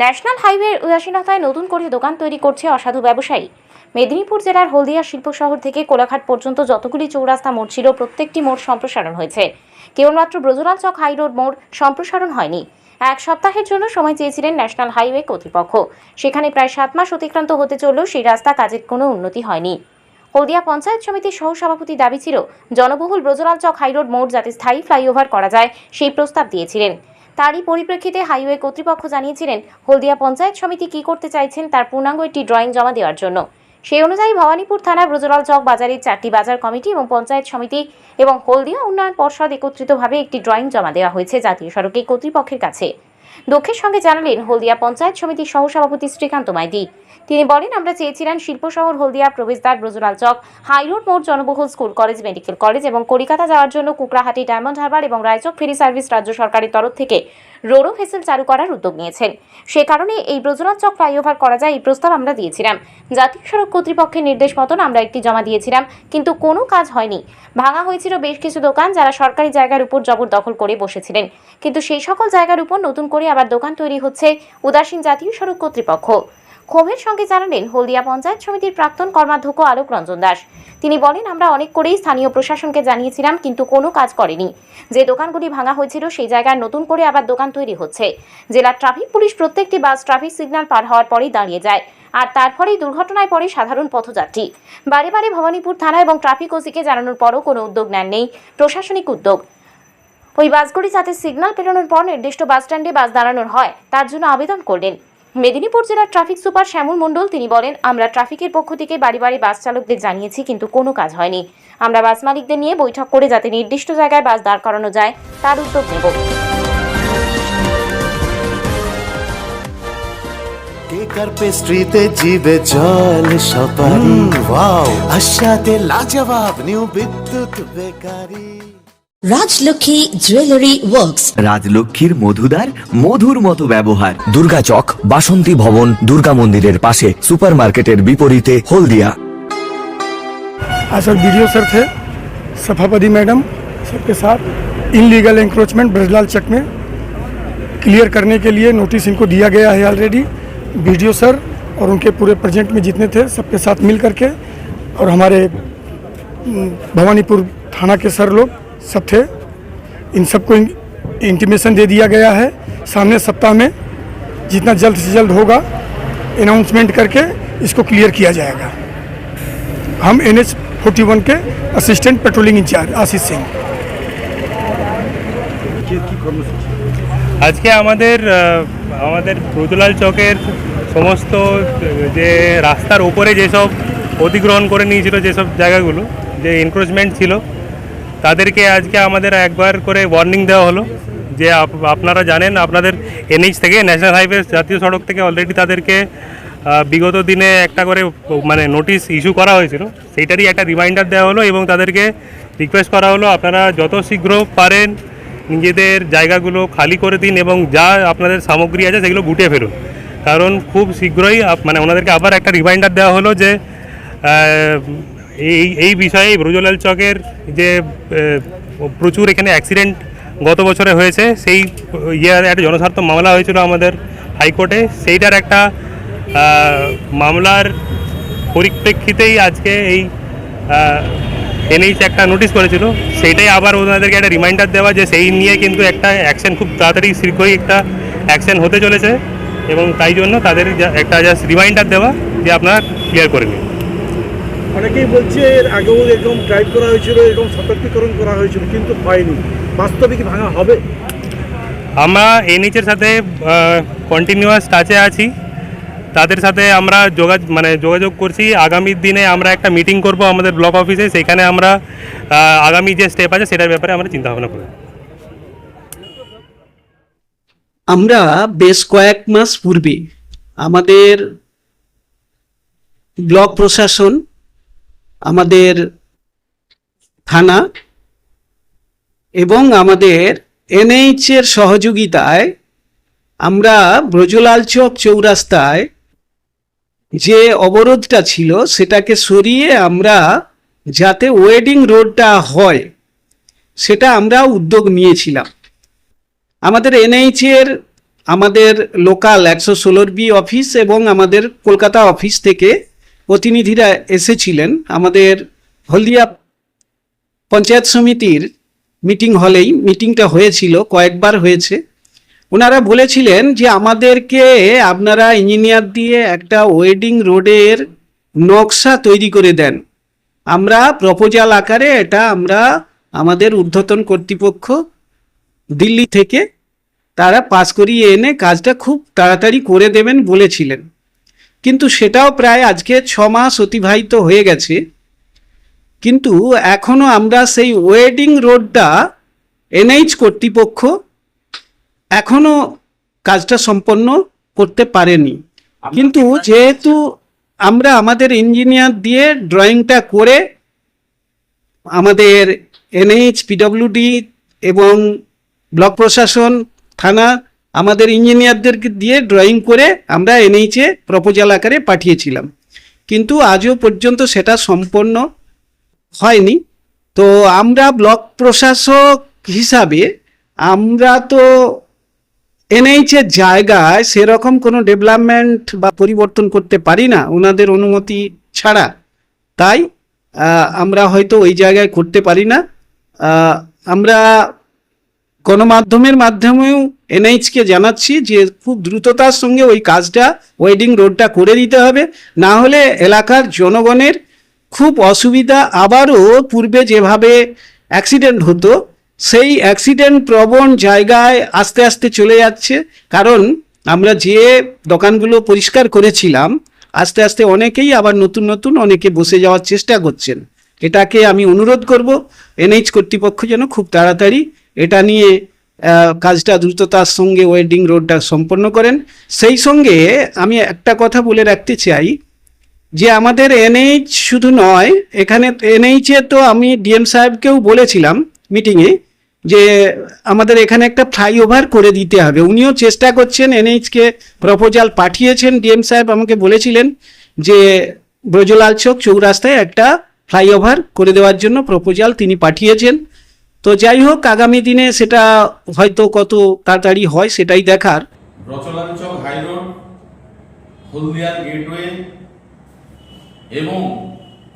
National হাইওয়ের উদাসীনতায় নতুন করে দোকান তৈরি করছে অসাধু ব্যবসায়ী। মেদিনীপুর জেলার হলদিয়া শিল্প শহর থেকে কোলাঘাট পর্যন্ত যতগুলি চৌরাস্তা মোড় ছিল, প্রত্যেকটি মোড় সম্প্রসারণ হয়েছে। কেবলমাত্র ব্রজলাল চক হাই রোড মোড় সম্প্রসারণ হয়নি। এক সপ্তাহের জন্য সময় চেয়েছিলেন ন্যাশনাল হাইওয়ে কর্তৃপক্ষ। সেখানে প্রায় সাত মাস অতিক্রান্ত হতে চললেও সেই রাস্তা কাজের কোনো উন্নতি হয়নি। হলদিয়া পঞ্চায়েত সমিতির সহসভাপতি দাবি ছিল, জনবহুল ব্রজলাল চক হাইরোড মোড় যাতে স্থায়ী ফ্লাইওভার করা যায়, সেই প্রস্তাব দিয়েছিলেন। তারই পরিপ্রেক্ষিতে হাইওয়ে কর্তৃপক্ষ জানিয়েছিলেন, হলদিয়া পঞ্চায়েত সমিতি কি করতে চাইছেন তার পূর্ণাঙ্গ একটি ড্রয়িং জমা দেওয়ার জন্য। সেই অনুযায়ী ভবানীপুর থানা ব্রজলাল চক বাজারের চারটি বাজার কমিটি এবং পঞ্চায়েত সমিতি এবং হলদিয়া উন্নয়ন পর্ষদ একত্রিতভাবে একটি ড্রয়িং জমা দেওয়া হয়েছে জাতীয় সড়কে কর্তৃপক্ষের কাছে। দক্ষের সঙ্গে জানালেন, হলদিয়া পঞ্চায়েত সমিতির সহসভাপতি শ্রীকান্ত মাইতি। তিনি বলেন, আমরা চেয়েছিলেন শিল্প শহর হলদিয়া প্রবেশদ্বার, ব্রজলাল চক হাইরোড মোড়, জনবহুল স্কুল, কলেজ, মেডিকেল কলেজ এবং কলকাতা যাওয়ার জন্য কুকরাহাটি ডায়মন্ড হারবার এবং রায়চক ফেরি সার্ভিস রাজ্য সরকারের তরফ থেকে রোরো ভেসেল চালু করার উদ্যোগ নিয়েছেন। সে কারণে এই ব্রজলাল চক ফ্লাইওভার করা যায় এই প্রস্তাব আমরা দিয়েছিলাম। জাতীয় সড়ক কর্তৃপক্ষের নির্দেশ মতন আমরা একটি জমা দিয়েছিলাম, কিন্তু কোনো কাজ হয়নি। ভাঙা হয়েছিল বেশ কিছু দোকান যারা সরকারি জায়গার উপর জবরদখল করে বসেছিলেন। কিন্তু সেই সকল জায়গার উপর নতুন করে আবার দোকান তৈরি হচ্ছে উদাসীন জাতীয় সড়ক কর্তৃপক্ষ। ক্ষোভের সঙ্গে জানালেন হলদিয়া পঞ্চায়েত সমিতির প্রাক্তন কর্মাধ্যক্ষ আলোক রঞ্জন দাস। তিনি বলেন, আমরা অনেক করেই স্থানীয় প্রশাসনকে জানিয়েছিলাম, কিন্তু কোনো কাজ করেনি। যে দোকানগুলি ভাঙা হয়েছিল, সেই জায়গায় নতুন করে আবার দোকান তৈরি হচ্ছে। জেলার ট্রাফিক পুলিশ প্রত্যেকটি বাস ট্রাফিক সিগন্যাল পার হওয়ার পরেই দাঁড়িয়ে যায়, আর তারপরেই দুর্ঘটনায় পড়ে সাধারণ পথযাত্রী। বারে বারে ভবানীপুর থানা এবং ট্রাফিক ওসিকে জানানোর পরও কোনো উদ্যোগ নেন নেই প্রশাসনিক উদ্যোগ। ওই বাসগুলি যাতে সিগন্যাল পেরোনোর পর নির্দিষ্ট বাস স্ট্যান্ডে বাস দাঁড়ানোর হয়, তার জন্য আবেদন করলেন। মেদিনীপুর জেলার ট্রাফিক সুপার শ্যামল মণ্ডল তিনি বলেন আমরা ট্রাফিকের পক্ষ থেকে বাড়ি বাড়ি বাস চালকদের জানিয়েছি কিন্তু কোনো কাজ হয়নি। আমরা বাস মালিকদের নিয়ে বৈঠক করে যাতে নির্দিষ্ট জায়গায় বাস দাঁড় করানো যায় তার উদ্যোগ নেব। কেকার পেস্ট্রিতে জিবে জল সপারি ওয়াও আশাতে লাজবাব new Bidyut bakery. Rajlakshmi jewellery works রাজলক্ষ্মীর মধুদার মধুর মতো ব্যবহার দুর্গা চক বাসন্তী ভবন দুর্গা মন্দিরের পাশে সুপারমার্কেটের বিপরীতে হলদিয়া आज सर वीडियो सर थे सभापति मैडम सबके साथ इनलीगल इंक्रोचमेंट ब्रजलाल चक में क्लियर करने के लिए नोटिस इनको दिया गया है ऑलरेडी वीडियो सर और उनके पूरे प्रेजेंट में जितने थे सबके साथ मिल करके और हमारे उम, भवानीपुर थाना के सर लोग सब थे इन सबको इंटीमेशन दे दिया गया है सामने सप्ताह में जितना जल्द से जल्द होगा अनाउंसमेंट करके इसको क्लियर किया जाएगा हम एन एच फोर्टी वन के assistant patrolling incharge Ashish Singh আজকে আমাদের আহ, আমাদের ব্রজলাল চকের সমস্ত যে রাস্তার ওপরে যেসব অধিগ্রহণ করে নিয়েছিল যেসব জায়গাগুলো যে এনক্রোচমেন্ট ছিল তাদেরকে আজকে আমাদের একবার করে ওয়ার্নিং দেওয়া হলো যে আপ- আপনারা জানেন, আপনাদের এনএইচ থেকে ন্যাশনাল হাইওয়ে জাতীয় সড়ক থেকে অলরেডি তাদেরকে বিগত দিনে একটা করে মানে নোটিশ ইস্যু করা হয়েছিল। সেইটারই একটা রিমাইন্ডার দেওয়া হলো এবং তাদেরকে রিকোয়েস্ট করা হলো, আপনারা যত শীঘ্র পারেন নিজেদের জায়গাগুলো খালি করে দিন এবং যা আপনাদের সামগ্রী আছে সেগুলো গুটিয়ে ফেলুন। কারণ খুব শীঘ্রই মানে ওনাদেরকে আবার একটা রিমাইন্ডার দেওয়া হলো যে এই এই বিষয়ে ব্রজলাল চকের যে প্রচুর এখানে অ্যাক্সিডেন্ট গত বছরে হয়েছে, সেই ইয়ার একটা জনস্বার্থ মামলা হয়েছিল আমাদের হাইকোর্টে। সেইটার একটা মামলার পরিপ্রেক্ষিতেই আজকে এই এনএইচ একটা নোটিশ করেছিল। সেইটাই আবার ওনাদেরকে একটা রিমাইন্ডার দেওয়া যে সেই নিয়ে কিন্তু একটা অ্যাকশন খুব তাড়াতাড়ি শীঘ্রই একটা অ্যাকশন হতে চলেছে এবং তাই জন্য তাদের একটা জাস্ট রিমাইন্ডার দেওয়া যে আপনারা ক্লিয়ার করে নিন। অনেকেই বলছে এর আগেও এরকম ড্রাইভ করা হয়েছিল এরকম সতর্কীকরণ করা হয়েছিল কিন্তু হয়নি। বাস্তবে কি ভাঙা হবে? আমরা এনএইচের সাথে কন্টিনিউয়াস টাচে আছি। তাদের সাথে আমরা যোগাযোগ মানে যোগাযোগ করছি। আগামী দিনে আমরা একটা মিটিং করব আমাদের ব্লক অফিসে সেখানে আমরা আগামী যে স্টেপ আছে সেটার ব্যাপারে আমরা চিন্তা ভাবনা করব। আমরা বেশ কয়েক মাস পূর্বে আমাদের ব্লক প্রশাসন আমাদের থানা এবং আমাদের এনএইচ এর সহযোগিতায় আমরা ব্রজলাল চক চৌরাস্তায় যে অবরোধটা ছিল সেটাকে সরিয়ে আমরা যাতে ওয়েডিং রোডটা হয়, সেটা আমরা উদ্যোগ নিয়েছিলাম। আমাদের এনএইচ এর, আমাদের লোকাল একশো ষোলোর বি অফিস এবং আমাদের কলকাতা অফিস থেকে প্রতিনিধিরা এসেছিলেন আমাদের হলদিয়া পঞ্চায়েত সমিতির মিটিং হলেই, মিটিংটা হয়েছিল, কয়েকবার হয়েছে। ওনারা বলেছিলেন যে আমাদেরকে আপনারা ইঞ্জিনিয়ার দিয়ে একটা ওয়েডিং রোডের নকশা তৈরি করে দেন। আমরা প্রপোজাল আকারে এটা আমরা আমাদের ঊর্ধ্বতন কর্তৃপক্ষ দিল্লি থেকে তারা পাস করিয়ে এনে কাজটা খুব তাড়াতাড়ি করে দেবেন বলেছিলেন। কিন্তু সেটাও প্রায় আজকে ছ মাস অতিবাহিত হয়ে গেছে। কিন্তু এখনও আমরা সেই ওয়েডিং রোডটা এনএইচ কর্তৃপক্ষ এখনও কাজটা সম্পন্ন করতে পারেনি। কিন্তু যেহেতু আমরা আমাদের ইঞ্জিনিয়ার দিয়ে ড্রয়িংটা করে আমাদের এনএইচ পিডব্লিউডি এবং ব্লক প্রশাসন থানা আমাদের ইঞ্জিনিয়ারদেরকে দিয়ে ড্রয়িং করে আমরা এনএইচে প্রপোজাল আকারে পাঠিয়েছিলাম। কিন্তু আজও পর্যন্ত সেটা সম্পন্ন হয়নি। তো আমরা ব্লক প্রশাসক হিসাবে আমরা তো এনএইচ এর জায়গায় সেরকম কোনো ডেভেলপমেন্ট বা পরিবর্তন করতে পারি না ওনাদের অনুমতি ছাড়া। তাই আমরা হয়তো ওই জায়গায় করতে পারি না। আমরা গণমাধ্যমের মাধ্যমেও এনএইচকে জানাচ্ছি যে খুব দ্রুততার সঙ্গে ওই কাজটা ওয়েডিং রোডটা করে দিতে হবে। না হলে এলাকার জনগণের খুব অসুবিধা। আবারও পূর্বে যেভাবে অ্যাক্সিডেন্ট হতো, সেই অ্যাক্সিডেন্ট প্রবণ জায়গায় আস্তে আস্তে চলে যাচ্ছে। কারণ আমরা যে দোকানগুলো পরিষ্কার করেছিলাম, আস্তে আস্তে অনেকেই আবার নতুন নতুন অনেকে বসে যাওয়ার চেষ্টা করছেন। এটাকে আমি অনুরোধ করব এনএইচ কর্তৃপক্ষ যেন খুব তাড়াতাড়ি এটা নিয়ে কাজটা দ্রুততার সঙ্গে ওয়েডিং রোডটা সম্পন্ন করেন। সেই সঙ্গে আমি একটা কথা বলে রাখতে চাই, যে আমাদের এনএইচ শুধু নয়, এখানে এনএইচে তো আমি ডিএম সাহেবকেও বলেছিলাম মিটিংয়ে, যে আমাদের এখানে একটা ফ্লাইওভার করে দিতে হবে। উনিও চেষ্টা করছেন এনএইচকে প্রপোজাল পাঠিয়েছেন। ডিএম সাহেব আমাকে বলেছিলেন যে, ব্রজলাল চৌক চৌরাস্তায় একটা ফ্লাইওভার করে দেওয়ার জন্য প্রপোজাল তিনি পাঠিয়েছেন। তো যাই হোক আগামী দিনে সেটা হয়তো কত তাড়াতাড়ি হয় সেটাই দেখার। রচলাঞ্চক হাইরোড হলদিয়ার গেটওয়ে, এবং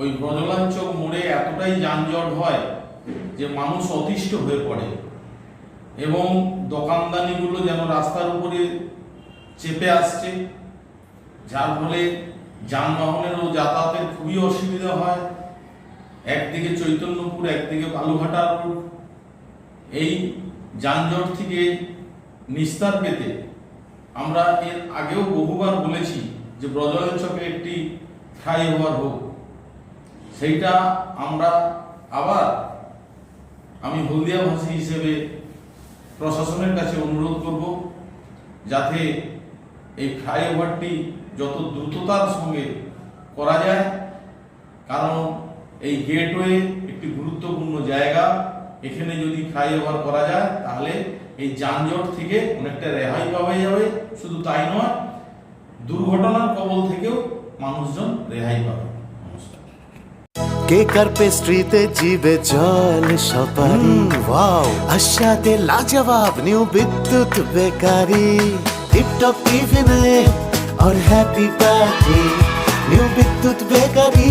ওই ব্রজলাঞ্চক মোড়ে এতটাই যানজট হয় যে মানুষ অতিষ্ঠ হয়ে পড়ে, এবং দোকানদানিগুলো যেন রাস্তার উপরে চেপে আসছে, যার ফলে যানবাহনেরও যাতায়াতের খুবই অসুবিধা হয় একদিকে চৈতন্যপুর, একদিকে বালুঘাটা রোড এই যানজট থেকে নিস্তার পেতে আমরা এর আগেও বহুবার বলেছি যে ব্রজলের চকে একটি ফ্লাইওভার হোক সেইটা আমরা আবার আমি হলদিয়াভাষী হিসেবে প্রশাসনের কাছে অনুরোধ করব যাতে এই ফ্লাইওভারটি যত দ্রুততার সঙ্গে করা যায়, কারণ এই গেটওয়ে একটি গুরুত্বপূর্ণ জায়গা। এখানে যদি ফ্লাইওভার করা যায় তাহলে এই যানজট থেকে অনেকটা রেহাই পাওয়া যাবে। শুধু তাই নয় দুর্ঘটনার কবল থেকেও মানুষজন রেহাই পাবে। কেকার পেস্ট্রিতে জিবে জল সপারি? ওয়াও। আশাতে লাজবাব নিউ বিদ্যুৎ বেকারি। টিপটপ টিফিনে or happy party. New Bidyut bakery.